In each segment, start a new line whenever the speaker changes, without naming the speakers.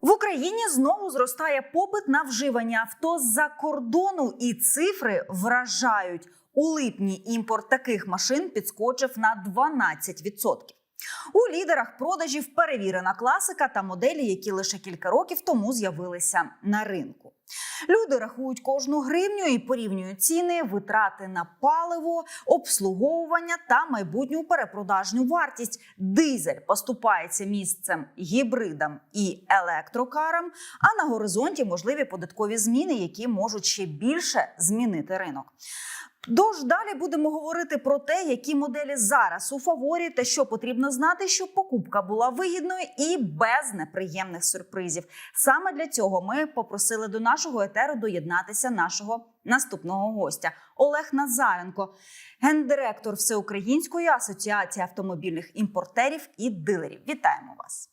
В Україні знову зростає попит на вживання авто з-за кордону, і цифри вражають. У липні імпорт таких машин підскочив на 12%. У лідерах продажів перевірена класика та моделі, які лише кілька років тому з'явилися на ринку. Люди рахують кожну гривню і порівнюють ціни, витрати на паливо, обслуговування та майбутню перепродажну вартість. Дизель поступається місцем гібридам і електрокарам. А на горизонті можливі податкові зміни, які можуть ще більше змінити ринок. Тож далі будемо говорити про те, які моделі зараз у фаворі, та що потрібно знати, щоб покупка була вигідною і без неприємних сюрпризів. Саме для цього ми попросили до нашого етеру доєднатися нашого наступного гостя Олег Назаренко, гендиректор Всеукраїнської асоціації автомобільних імпортерів і дилерів. Вітаємо вас!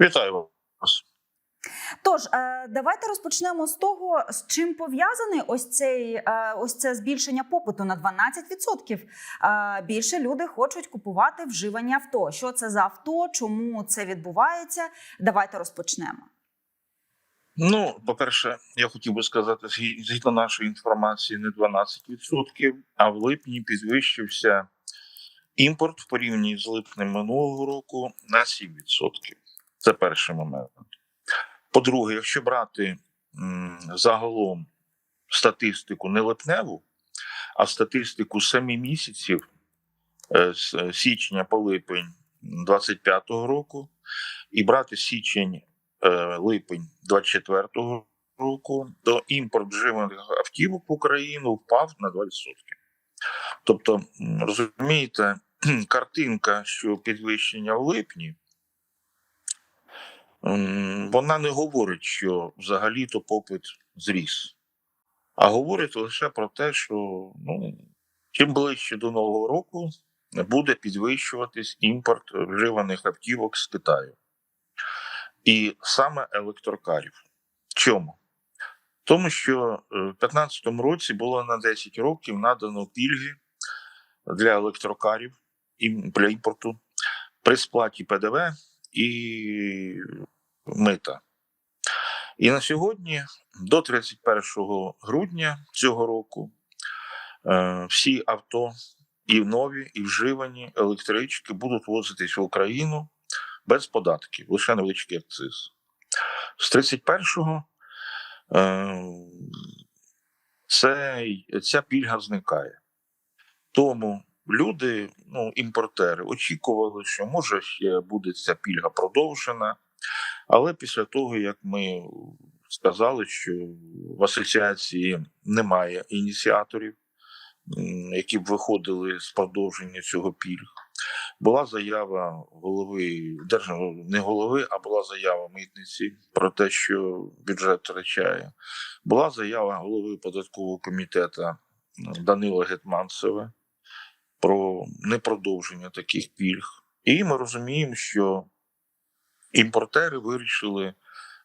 Вітаю вас.
Тож е, давайте розпочнемо з того, з чим пов'язаний ось цей е, ось це збільшення попиту на 12%. Е, Більше люди хочуть купувати вживані авто. Що це за авто? Чому це відбувається? Давайте розпочнемо.
Ну, по-перше, я хотів би сказати, згі- згідно нашої інформації, не 12%, а в липні підвищився імпорт в порівнянні з липнем минулого року на 7%. Це перший момент. По-друге, якщо брати загалом статистику не липневу, а статистику семи місяців е, з е, січня по липень 2025 року, і брати січень е, липень 24-го року, то імпорт вживаних автівок в Україну впав на 20%. Тобто, розумієте, картинка, що підвищення в липні, вона не говорить, що взагалі-то попит зріс, а говорить лише про те, що ну, чим ближче до Нового року буде підвищуватись імпорт вживаних автівок з Китаю і саме електрокарів. Чому? Тому що е, в 2015 році було на 10 років надано пільги для електрокарів ім- для імпорту при сплаті ПДВ і мита. І на сьогодні, до 31 грудня цього року, е, всі авто, і нові, і вживані електрички будуть возитись в Україну без податків, лише невеличкий акциз. З 31-го е, ця пільга зникає. Тому люди, ну, імпортери, очікували, що може ще буде ця пільга продовжена. Але після того, як ми сказали, що в асоціації немає ініціаторів, які б виходили з продовження цього пільг, була заява голови державного не голови, а була заява митниці про те, що бюджет втрачає. Була заява голови податкового комітету Данила Гетманцева про непродовження таких пільг. І ми розуміємо, що імпортери вирішили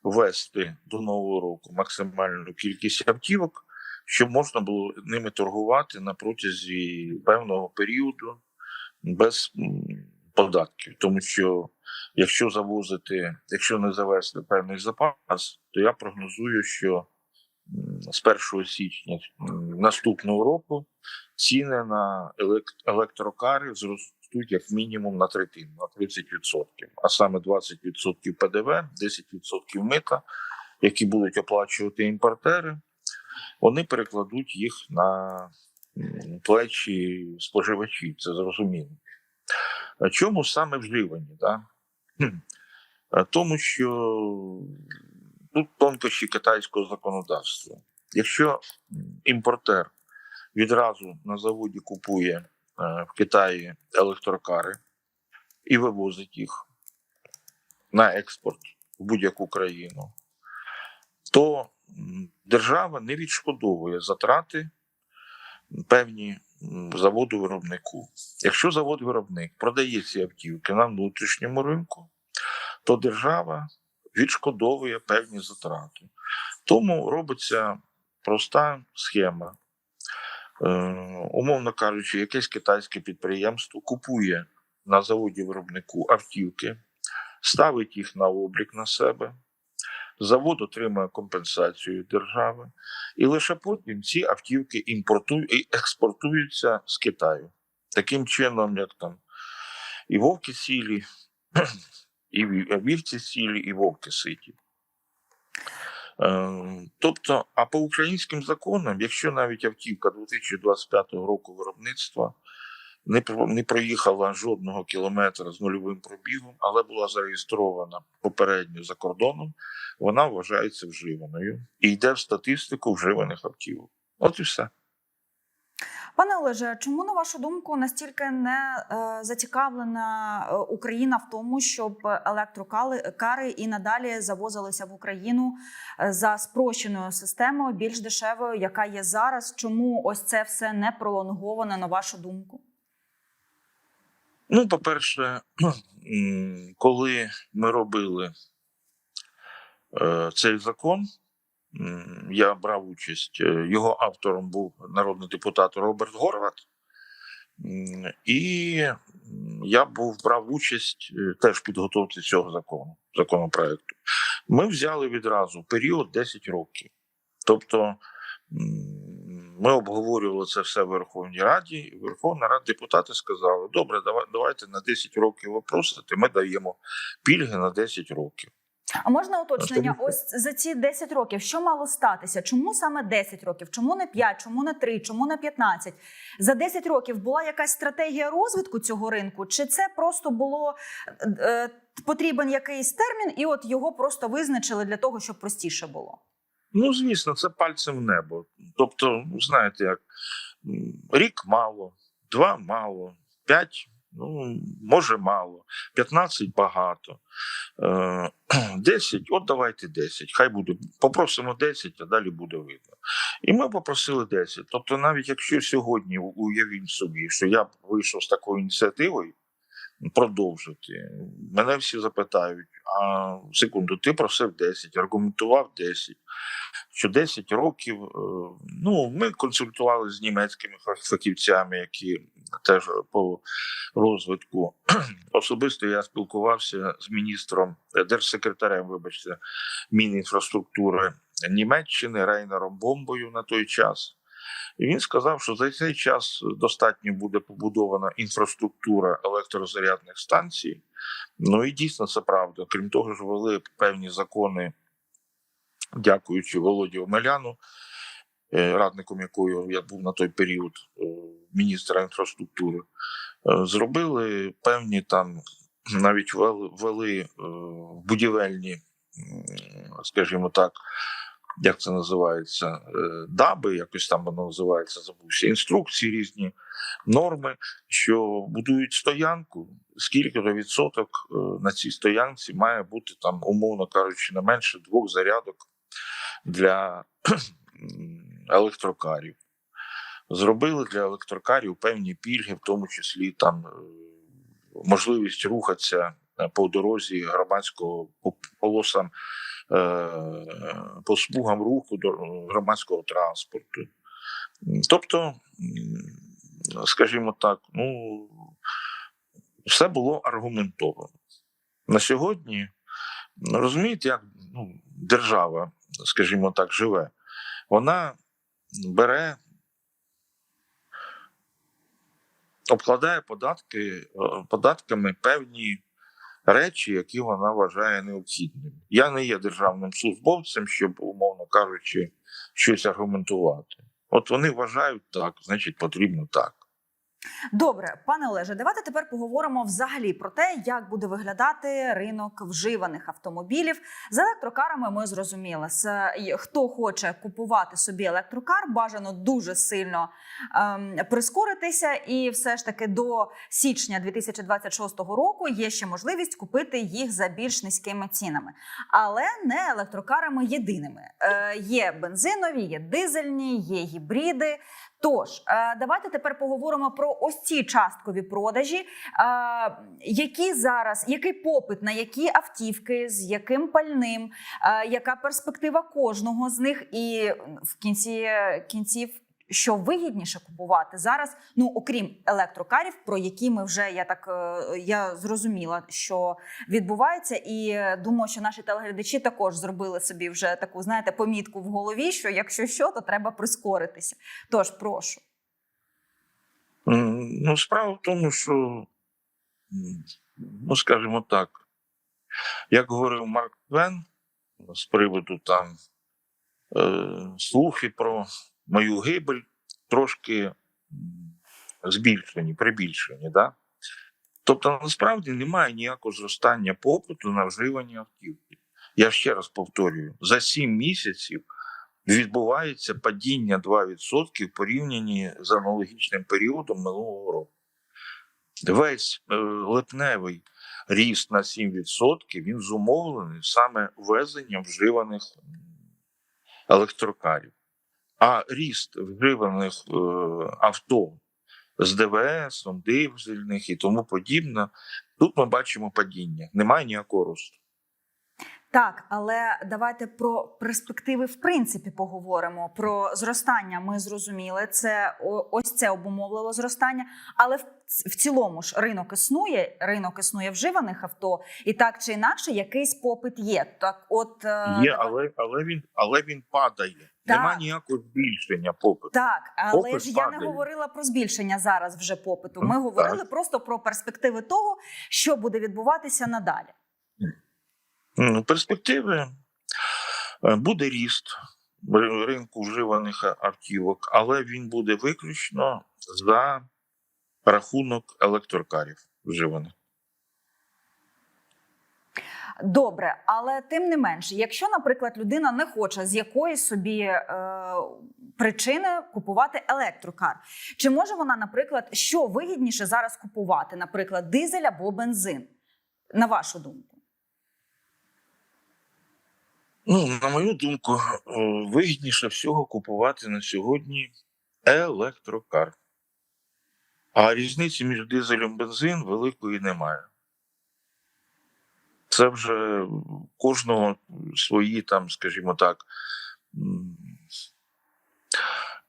ввести до нового року максимальну кількість автівок, щоб можна було ними торгувати на протязі певного періоду без податків. Тому що якщо завозити, якщо не завести певний запас, то я прогнозую, що з 1 січня наступного року ціни на елект- електрокари зростуть як мінімум на третину, на 30%, а саме 20% ПДВ, 10% мита, які будуть оплачувати імпортери, вони перекладуть їх на плечі споживачів, це зрозуміло. Чому саме вживані? Да? Тому що тут тонкощі китайського законодавства. Якщо імпортер відразу на заводі купує в Китаї електрокари і вивозить їх на експорт в будь-яку країну, то держава не відшкодовує затрати певні заводу виробнику. Якщо завод-виробник продає ці автівки на внутрішньому ринку, то держава відшкодовує певні затрати. Тому робиться проста схема. Е, умовно кажучи, якесь китайське підприємство купує на заводі виробнику автівки ставить їх на облік на себе. Завод отримує компенсацію держави, і лише потім ці автівки імпортують і експортуються з Китаю. Таким чином, як там і вовки сілі, і вівці сілі, і вовки ситі. Е, Тобто, а по українським законам, якщо навіть автівка 2025 року виробництва не не проїхала жодного кілометра з нульовим пробігом, але була зареєстрована попередньо за кордоном, вона вважається вживаною і йде в статистику вживаних автівок. От і все.
Пане Олеже, чому на вашу думку настільки не е, зацікавлена е, Україна в тому, щоб електрокари і надалі завозилися в Україну е, за спрощеною системою, більш дешевою, яка є зараз? Чому ось це все не пролонговано, на вашу думку?
Ну, по-перше, коли ми робили цей закон, я брав участь. е, Його автором був народний депутат Роберт Горват. І я був брав участь е, теж в підготовці цього закону, законопроекту. Ми взяли відразу період 10 років. Тобто ми обговорювали це все в Верховній Раді, Верховна Рада депутати сказали: добре, давай, давайте на 10 років ви просите, ми даємо пільги на 10 років.
А можна уточнення? Ось за ці 10 років, що мало статися? Чому саме 10 років? Чому не 5, чому не 3, чому не 15? За 10 років була якась стратегія розвитку цього ринку? Чи це просто було е, потрібен якийсь термін, і от його просто визначили для того, щоб простіше було?
Ну, звісно, це пальцем в небо. Тобто, ну, знаєте, як рік мало, два мало, п'ять, ну, може мало, 15 багато. Е, 10, от давайте 10, хай буде. Попросимо 10, а далі буде видно. І ми попросили 10. Тобто, навіть якщо сьогодні уявіть собі, що я вийшов з такою ініціативою продовжити, мене всі запитають: а секунду, ти просив 10, аргументував 10 що 10 років. е, Ну, ми консультувалися з німецькими фах- фахівцями, які теж по розвитку. Особисто я спілкувався з міністром, держсекретарем, вибачте, Мінінфраструктури Німеччини Рейнером Бомбою на той час. І він сказав, що за цей час достатньо буде побудована інфраструктура електрозарядних станцій. Ну і дійсно це правда. Крім того, ж ввели певні закони дякуючи Володі Омеляну, е, радником якої я був на той період е, міністра інфраструктури, е, зробили певні там, навіть ввели, будівельні, скажімо так, як це називається, е, даби, якось там воно називається, забувся, інструкції різні норми, що будують стоянку, скільки то відсоток е, на цій стоянці має бути там, умовно кажучи, не менше двох зарядок для електрокарів. Зробили для електрокарів певні пільги, в тому числі там е, можливість рухатися по дорозі громадського по полосам, по смугам руху до громадського транспорту. Тобто, скажімо так, ну все було аргументовано. На сьогодні ну, розумієте, як ну, держава, скажімо так, живе. Вона бере, обкладає податки, е, податками певні речі, які вона вважає необхідними. Я не є державним службовцем, щоб, умовно кажучи, щось аргументувати. От вони вважають так, значить, потрібно так.
Добре, пане Олеже, давайте тепер поговоримо взагалі про те, як буде виглядати ринок вживаних автомобілів з електрокарами. Ми зрозуміли, хто хоче купувати собі електрокар, бажано дуже сильно ем, прискоритися, і все ж таки до січня 2026 року є ще можливість купити їх за більш низькими цінами, але не електрокарами єдиними. Е, є бензинові, є дизельні, є гібриди. Тож е, давайте тепер поговоримо про ось ці часткові продажі. Е, які зараз, який попит на які автівки, з яким пальним, е, яка перспектива кожного з них, і в кінці кінців, що вигідніше купувати зараз. Ну окрім електрокарів, про які ми вже я так е, я зрозуміла, що відбувається, і е, думаю, що наші телеглядачі також зробили собі вже таку, знаєте, помітку в голові, що якщо що, то треба прискоритися. Тож прошу.
Ну, справа в тому, що, ну, скажімо так, як говорив Марк Твен з приводу там е, слухи про мою гибель трошки збільшені, прибільшені. Да? Тобто, насправді немає ніякого зростання попиту на вживання автівки. Я ще раз повторюю: за 7 місяців відбувається падіння 2% в порівнянні з аналогічним періодом минулого року. Весь е, липневий ріст на 7% він зумовлений саме ввезенням вживаних електрокарів. А ріст вживаних е, авто з ДВС, дизельних і тому подібне, тут ми бачимо падіння. Немає ніякого росту.
Так, але давайте про перспективи в принципі поговоримо. Про зростання ми зрозуміли. Це ось це обумовило зростання. Але в, в цілому ж ринок існує. Ринок існує вживаних авто, і так чи інакше, якийсь попит є. Так, от е,
Є, але, але, він, але він падає.
Так.
Нема ніякого збільшення попиту.
Так, але
Попит
ж я не говорила про збільшення зараз вже попиту. Ми
Ну,
говорили просто про перспективи того, що буде відбуватися надалі.
Перспективи е, буде ріст ринку вживаних автівок, але він буде виключно за рахунок електрокарів вживаних.
Добре, але тим не менше, якщо, наприклад, людина не хоче з якоїсь собі е, причини купувати електрокар, чи може вона, наприклад, що вигідніше зараз купувати, наприклад, дизель або бензин? На вашу думку?
Ну, на мою думку, е, вигідніше всього купувати на сьогодні електрокар. А різниці між дизелем і бензин великої немає. Це вже кожного свої, там, скажімо так,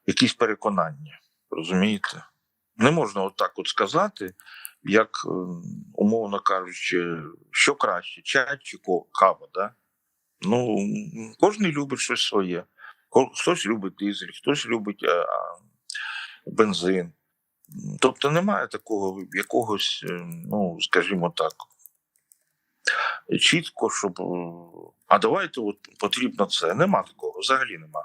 якісь переконання. Розумієте? Не можна отак от сказати, як, е, умовно кажучи, що краще, чай чи кава. Да? Ну, кожен любить щось своє. Хтось любить дизель, хтось любить е, бензин. Тобто немає такого якогось, е, ну, скажімо так, чітко, щоб. А давайте от потрібно це. Нема такого, взагалі нема.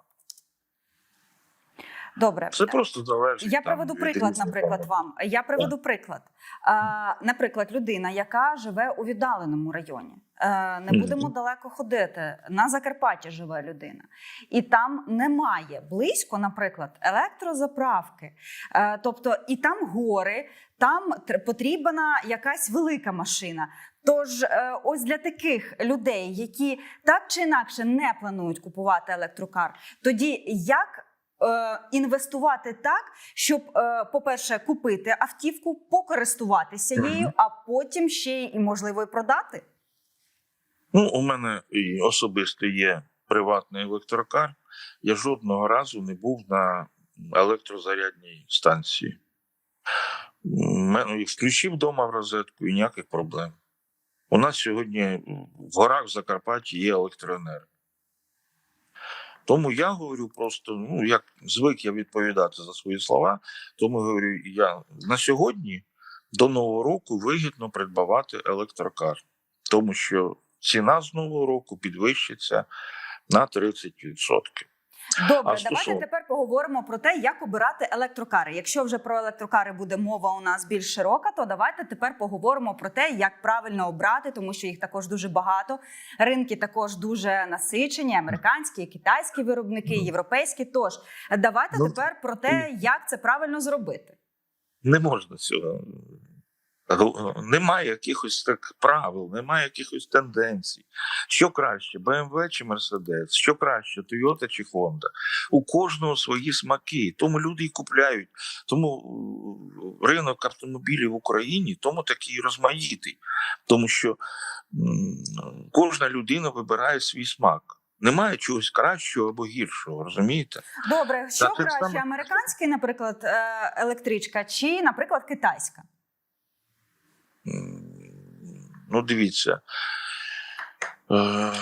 Добре,
Це просто залежить.
Я
там,
приведу приклад, наприклад, вам. Я приведу приклад. А, наприклад, людина, яка живе у віддаленому районі. Е, не будемо далеко ходити. На Закарпатті живе людина, і там немає близько, наприклад, електрозаправки. Е, тобто, і там гори, там потрібна якась велика машина. Тож, е, ось для таких людей, які так чи інакше не планують купувати електрокар, тоді як е, інвестувати так, щоб, е, по-перше, купити автівку, покористуватися нею, а потім ще й можливо і продати.
Ну, у мене і особисто є приватний електрокар. Я жодного разу не був на електрозарядній станції. Мене- Включив вдома в розетку і ніяких проблем. У нас сьогодні в горах в Закарпатті є електроенергія. Тому я говорю просто, ну як звик я відповідати за свої слова, тому говорю, я на сьогодні до нового року вигідно придбавати електрокар, тому що ціна з нового року підвищиться на 30%.
Добре,
А
давайте
стосовно-
тепер поговоримо про те, як обирати електрокари. Якщо вже про електрокари буде мова у нас більш широка, то давайте тепер поговоримо про те, як правильно обрати, тому що їх також дуже багато. Ринки також дуже насичені: американські, китайські виробники, європейські. Тож давайте
Ну,
тепер про те, як це правильно зробити.
Не можна цього. Гу- Немає якихось так правил, немає якихось тенденцій. Що краще, BMW чи Mercedes, що краще, Toyota чи Honda. У кожного свої смаки, тому люди і купляють. Тому е, ринок автомобілів в Україні тому такий розмаїтий, тому що кожна людина вибирає свій смак. Немає чогось кращого або гіршого, розумієте?
Добре, що краще,
само-
американський, наприклад, е, електричка, чи, наприклад, китайська?
Ну, дивіться. Е,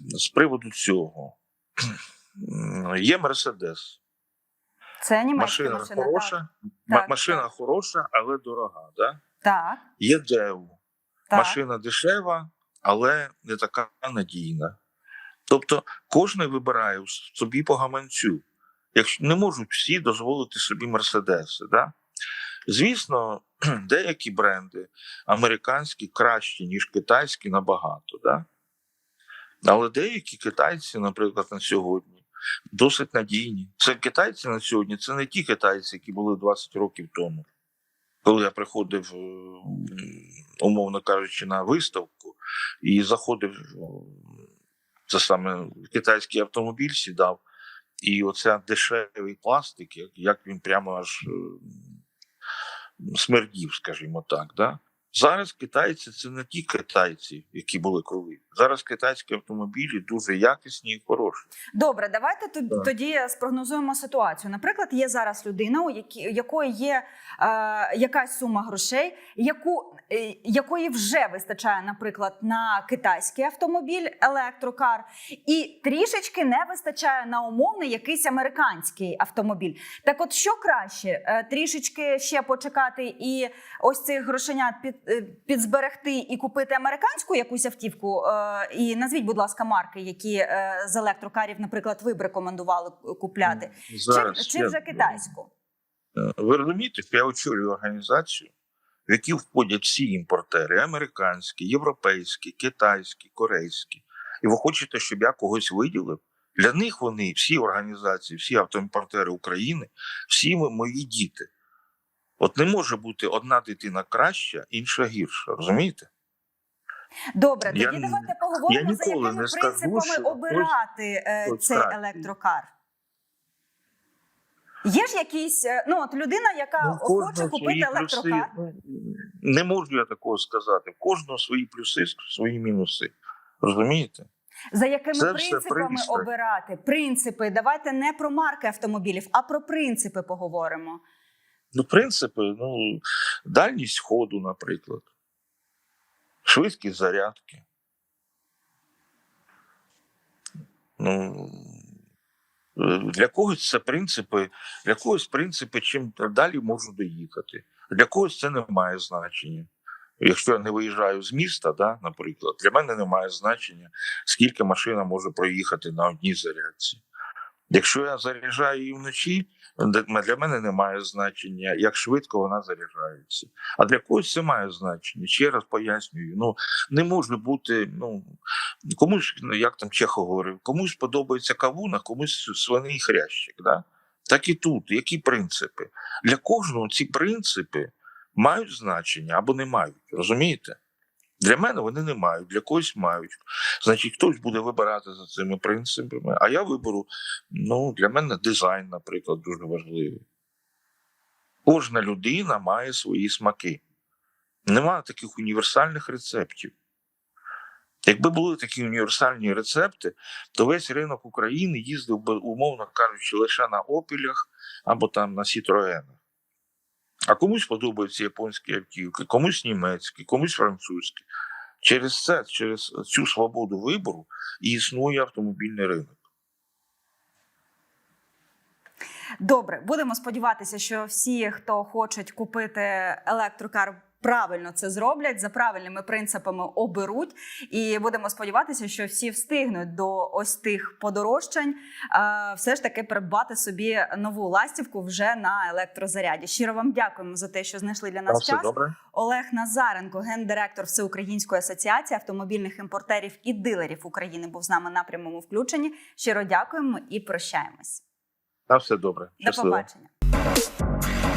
З приводу цього. Є Мерседес.
Це німецька
Машина, хороша,
Так,
машина
так.
хороша, але дорога. Да?
Так,
Є
так.
Машина дешева, але не така надійна. Тобто кожен вибирає собі по гаманцю. Якщо не можуть всі дозволити собі мерседеси. Да? Звісно, деякі бренди американські кращі, ніж китайські, набагато. Да? Але деякі китайці, наприклад, на сьогодні досить надійні. Це китайці на сьогодні, це не ті китайці, які були 20 років тому. Коли я приходив, е, умовно кажучи, на виставку і заходив, е, це саме китайський автомобіль сідав, і оця дешевий пластик, як, як він прямо аж е, смердів, скажімо так. Да? Зараз китайці це не ті китайці, які були коли. Зараз китайські автомобілі дуже якісні і хороші.
Добре, давайте
Так.
тоді спрогнозуємо ситуацію. Наприклад, є зараз людина, у у якої є е, якась сума грошей, яку, е, якої вже вистачає, наприклад, на китайський автомобіль, електрокар, і трішечки не вистачає на умовний якийсь американський автомобіль. Так, от що краще, Е, трішечки ще почекати і ось цих грошенят під, е, підзберегти і купити американську якусь автівку. Е, і назвіть, будь ласка, марки, які е, з електрокарів, наприклад, ви б рекомендували купляти, чи, чи
я-
вже китайську?
Е, Ви розумієте, що я очолюю організацію, в які входять всі імпортери: американські, європейські, китайські, корейські. І ви хочете, щоб я когось виділив? Для них вони, всі організації, всі автоімпортери України, всі ми мої діти. От не може бути одна дитина краща, інша гірша. Розумієте?
Добре, тоді
Я-
давайте поговоримо за якими
скажу,
принципами
що
обирати е,
хтось
цей
кращий.
електрокар. Є ж якісь, е, ну от людина, яка
Ну,
хоче купити електрокар.
Плюси. Не можу я такого сказати. В кожного свої плюси, свої мінуси. Розумієте?
За якими
Це
принципами обирати? Принципи. Давайте не про марки автомобілів, а про принципи поговоримо.
Ну, принципи, ну, дальність ходу, наприклад, швидкість зарядки. Ну, для когось це принципи, для когось принципи, чим далі можу доїхати. Для когось це не має значення. Якщо я не виїжджаю з міста, да, наприклад, для мене не має значення, скільки машина може проїхати на одній зарядці. Якщо я заряджаю її вночі, для мене не має значення, як швидко вона заряджається. А для когось це має значення. Ще раз пояснюю: ну не може бути. Ну комусь, ну, як там Чехов говорив, комусь подобається кавун, а комусь свиний хрящик. Да? Так і тут, які принципи? Для кожного ці принципи мають значення або не мають. Розумієте? Для мене вони не мають, для когось мають. Значить, хтось буде вибирати за цими принципами, а я виберу, ну, для мене дизайн, наприклад, дуже важливий. Кожна людина має свої смаки. Немає таких універсальних рецептів. Якби були такі універсальні рецепти, то весь ринок України їздив би, умовно кажучи, лише на опілях або там на Сітроенах. А комусь подобаються японські автівки, комусь німецькі, комусь французькі. Через це, через цю свободу вибору і існує автомобільний ринок.
Добре, будемо сподіватися, що всі, хто хочуть купити електрокар, правильно це зроблять за правильними принципами оберуть. І будемо сподіватися, що всі встигнуть до ось тих подорожчань, все ж таки придбати собі нову ластівку вже на електрозаряді. Щиро вам дякуємо за те, що знайшли для нас час.
добре?
Олег Назаренко, гендиректор Всеукраїнської асоціації автомобільних імпортерів і дилерів України, був з нами на прямому включенні. Щиро дякуємо і прощаємось.
На все добре.
До
Щасливо.
побачення.